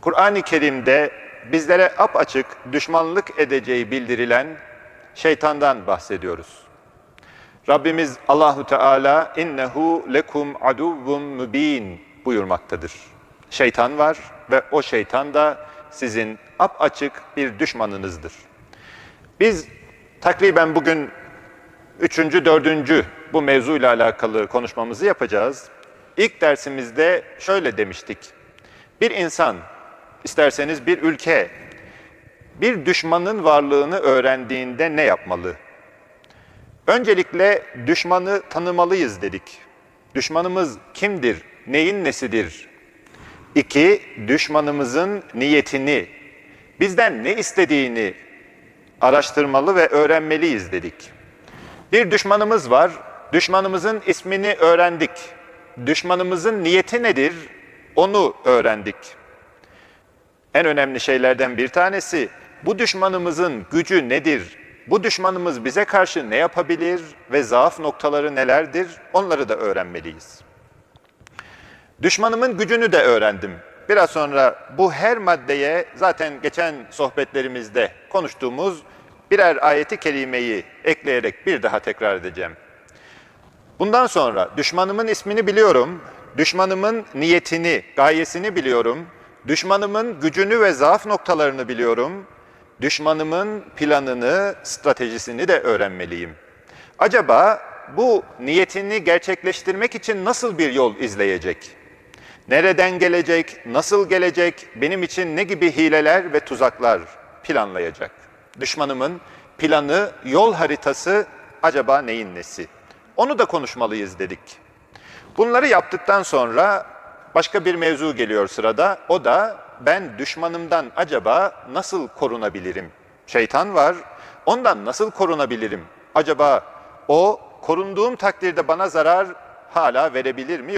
Kur'an-ı Kerim'de bizlere apaçık düşmanlık edeceği bildirilen şeytandan bahsediyoruz. Rabbimiz Allahu Teala innehu lekum aduvvun mübin buyurmaktadır. Şeytan var ve o şeytan da sizin apaçık bir düşmanınızdır. Biz takriben bugün üçüncü, dördüncü bu mevzuyla alakalı konuşmamızı yapacağız. İlk dersimizde şöyle demiştik. Bir insan, isterseniz bir ülke, bir düşmanın varlığını öğrendiğinde ne yapmalı? Öncelikle düşmanı tanımalıyız dedik. Düşmanımız kimdir? Neyin nesidir? İki, düşmanımızın niyetini, bizden ne istediğini araştırmalı ve öğrenmeliyiz dedik. Bir düşmanımız var, düşmanımızın ismini öğrendik. Düşmanımızın niyeti nedir? Onu öğrendik. En önemli şeylerden bir tanesi bu düşmanımızın gücü nedir? Bu düşmanımız bize karşı ne yapabilir ve zaaf noktaları nelerdir? Onları da öğrenmeliyiz. Düşmanımın gücünü de öğrendim. Biraz sonra bu her maddeye zaten geçen sohbetlerimizde konuştuğumuz birer ayeti kerimeyi ekleyerek bir daha tekrar edeceğim. Bundan sonra düşmanımın ismini biliyorum, düşmanımın niyetini, gayesini biliyorum, düşmanımın gücünü ve zaaf noktalarını biliyorum, düşmanımın planını, stratejisini de öğrenmeliyim. Acaba bu niyetini gerçekleştirmek için nasıl bir yol izleyecek? Nereden gelecek, nasıl gelecek, benim için ne gibi hileler ve tuzaklar planlayacak? Düşmanımın planı, yol haritası acaba neyin nesi? Onu da konuşmalıyız dedik. Bunları yaptıktan sonra başka bir mevzu geliyor sırada. O da ben düşmanımdan acaba nasıl korunabilirim? Şeytan var. Ondan nasıl korunabilirim? Acaba o korunduğum takdirde bana zarar hala verebilir mi?